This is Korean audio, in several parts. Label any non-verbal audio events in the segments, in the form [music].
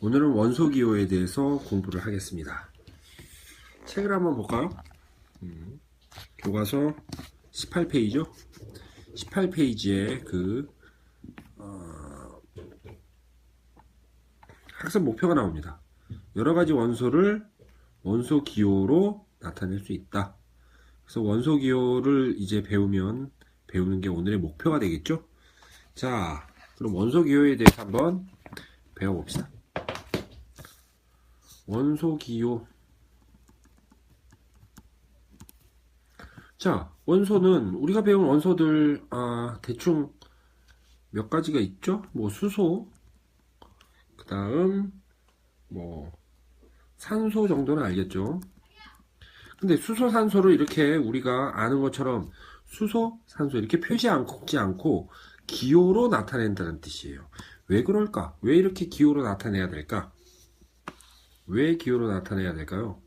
오늘은 원소 기호에 대해서 공부를 하겠습니다. 책을 한번 볼까요? 음, 교과서 18페이지죠? 18페이지에 그 어, 학습 목표가 나옵니다. 여러 가지 원소를 원소 기호로 나타낼 수 있다. 그래서 원소 기호를 이제 배우면 배우는 게 오늘의 목표가 되겠죠? 자, 그럼 원소 기호에 대해서 한번 배워봅시다. 원소 기호. 자, 원소는 우리가 배운 원소들 아, 대충 몇 가지가 있죠? 뭐 수소, 그 다음 뭐 산소 정도는 알겠죠? 근데 수소, 산소를 이렇게 우리가 아는 것처럼 수소, 산소 이렇게 표시하지 않고 기호로 나타낸다는 뜻이에요. 왜 그럴까? 왜 이렇게 기호로 나타내야 될까? 왜 기호로 나타내야 될까요?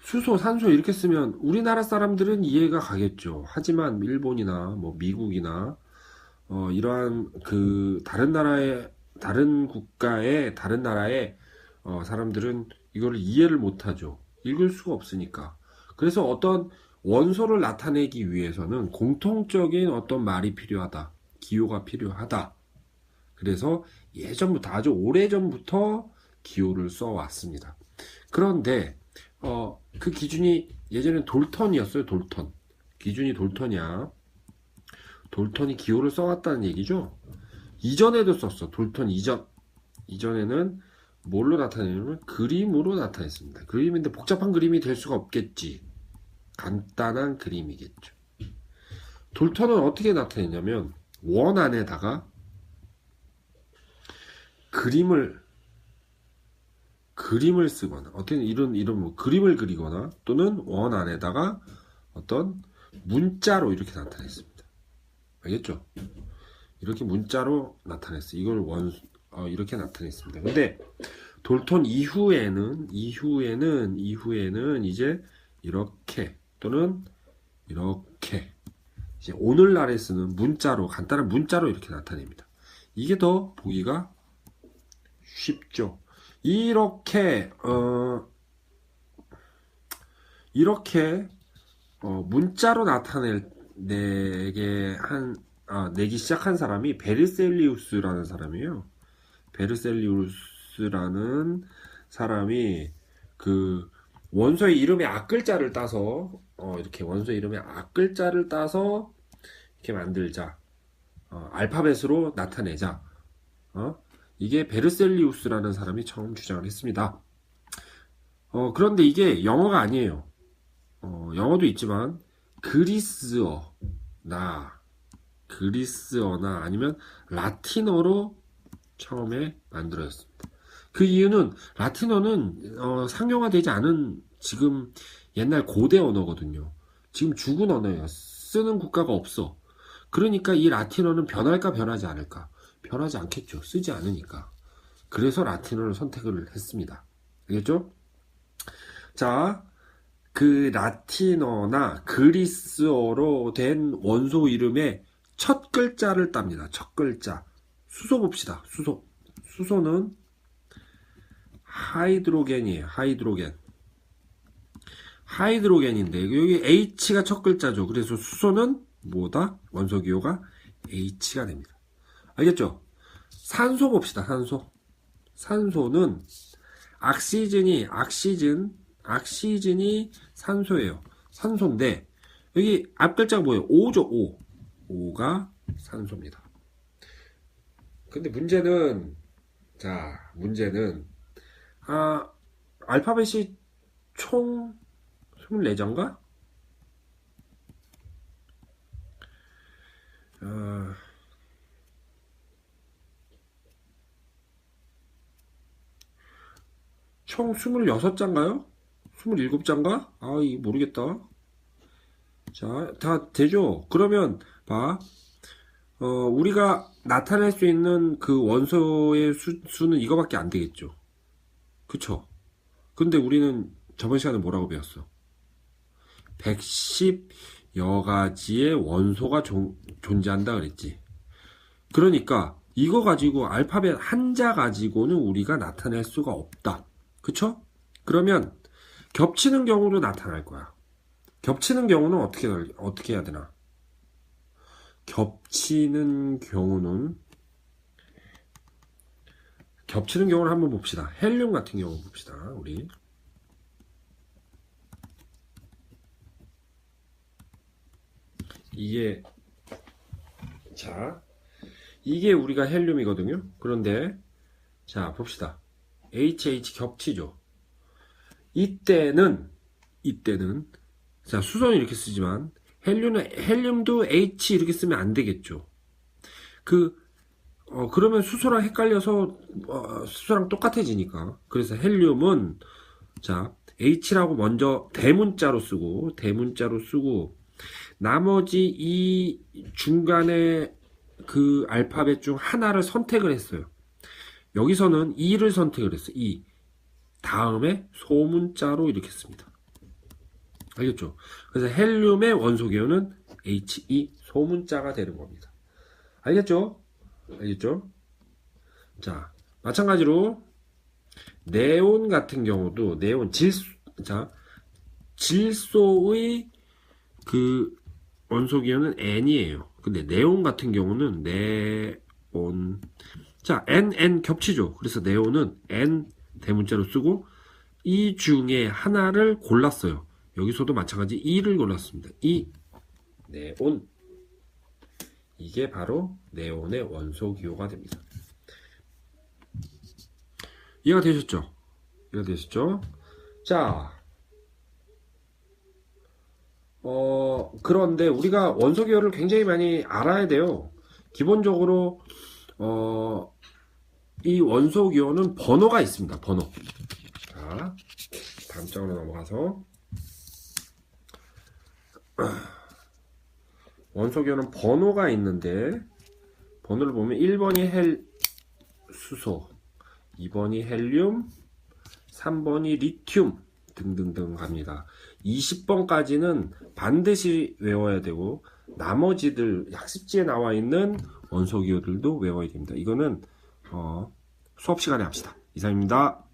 수소, 산소 이렇게 쓰면 우리나라 사람들은 이해가 가겠죠. 하지만 일본이나 뭐 미국이나 어, 이러한 그 다른 나라의 다른 국가의 다른 나라의 어, 사람들은 이거를 이해를 못하죠. 읽을 수가 없으니까. 그래서 어떤 원소를 나타내기 위해서는 공통적인 어떤 말이 필요하다. 기호가 필요하다. 그래서 예전부터 아주 오래전부터 기호를 써왔습니다. 그런데 어, 그 기준이 예전엔 돌턴이었어요. 돌턴. 기준이 돌턴이야. 돌턴이 기호를 써왔다는 얘기죠. 이전에도 썼어. 돌턴 이전. 이전에는 뭘로 나타내냐면 그림으로 나타냈습니다. 그림인데 복잡한 그림이 될 수가 없겠지. 간단한 그림이겠죠. 돌턴은 어떻게 나타내냐면 원 안에다가 그림을 그림을 쓰거나 어떤 이런 이런 뭐 그림을 그리거나 또는 원 안에다가 어떤 문자로 이렇게 나타냈습니다. 알겠죠? 이렇게 문자로 나타냈어요. 이걸 원 어, 이렇게 나타냈습니다. 근데 돌톤 이후에는 이후에는 이후에는 이제 이렇게 또는 이렇게 이제 오늘날에 쓰는 문자로 간단한 문자로 이렇게 나타냅니다. 이게 더 보기가 쉽죠. 이렇게 어 이렇게 어 문자로 나타내게 한 아, 내기 시작한 사람이 베르셀리우스라는 사람이에요. 베르셀리우스라는 사람이 그 원소의 이름의 앞글자를 따서 어, 이렇게 원소의 이름의 앞글자를 따서 이렇게 만들자. 어, 알파벳으로 나타내자. 어? 이게 베르셀리우스라는 사람이 처음 주장을 했습니다. 어, 그런데 이게 영어가 아니에요. 어, 영어도 있지만 그리스어 나 그리스어나 아니면 라틴어로 처음에 만들어졌습니다. 그 이유는 라틴어는 어, 상용화되지 않은 지금 옛날 고대 언어거든요. 지금 죽은 언어예요. 쓰는 국가가 없어. 그러니까 이 라틴어는 변할까 변하지 않을까? 변하지 않겠죠. 쓰지 않으니까. 그래서 라틴어를 선택을 했습니다. 알겠죠? 자, 그 라틴어나 그리스어로 된 원소 이름의 첫 글자를 땁니다. 첫 글자. 수소 봅시다. 수소. 수소는 하이드로겐이에요. 하이드로겐. 하이드로겐인데 여기 H가 첫 글자죠. 그래서 수소는 뭐다? 원소 기호가 H가 됩니다. 알겠죠? 산소 봅시다. 산소. 산소는 악시즌이 악시즌 악시즌이 산소예요. 산소인데 여기 앞 글자가 뭐예요? O죠. O. O가 산소입니다. 근데 문제는 자 문제는 아 알파벳이 총 24자인가? 어, 총 26자인가요? 27자인가? 아, 이 모르겠다. 자, 다 되죠? 그러면, 봐. 어, 우리가 나타낼 수 있는 그 원소의 수, 수는 이거밖에 안 되겠죠. 그쵸? 근데 우리는 저번 시간에 뭐라고 배웠어? 110여 가지의 원소가 존, 존재한다 그랬지. 그러니까 이거 가지고 알파벳 한자 가지고는 우리가 나타낼 수가 없다. 그쵸? 그러면 겹치는 경우도 나타날 거야. 겹치는 경우는 어떻게 날- 어떻게 해야 되나? 겹치는 경우는 겹치는 경우를 한번 봅시다. 헬륨 같은 경우 봅시다. 우리 이게 자 이게 우리가 헬륨이거든요. 그런데 자 봅시다. HH 겹치죠. 이때는 이때는 자 수소는 이렇게 쓰지만 헬륨은 헬륨도 H 이렇게 쓰면 안 되겠죠. 그 어, 그러면 수소랑 헷갈려서 어, 수소랑 똑같아지니까. 그래서 헬륨은 자 H라고 먼저 대문자로 쓰고 대문자로 쓰고 나머지 이 중간에 그 알파벳 중 하나를 선택을 했어요. 여기서는 E를 선택을 했어요. E. 다음에 소문자로 이렇게 씁니다. 알겠죠? 그래서 헬륨의 원소 기호는 He 소문자가 되는 겁니다. 알겠죠? 알겠죠? 자, 마찬가지로 네온 같은 경우도 네온 질소 자 질소의 그 원소 기호는 N이에요. 근데 네온 같은 경우는 네온 자 N N 겹치죠. 그래서 네온은 N 대문자로 쓰고 이 중에 하나를 골랐어요. 여기서도 마찬가지 E를 골랐습니다. E 네온 이게 바로 네온의 원소 기호가 됩니다. 이해가 되셨죠? 이해가 되셨죠? 자, 어, 그런데 우리가 원소 기호를 굉장히 많이 알아야 돼요. 기본적으로, 어, 이 원소 기호는 번호가 있습니다. 번호. 자, 다음 장으로 넘어가서. [clears throat] 원소 기호는 번호가 있는데, 번호를 보면 1번이 헬, 수소, 2번이 헬륨, 3번이 리튬 등등등 갑니다. 20번까지는 반드시 외워야 되고 나머지들 학습지에 나와 있는 원소 기호들도 외워야 됩니다. 이거는 어, 수업 시간에 합시다. 이상입니다.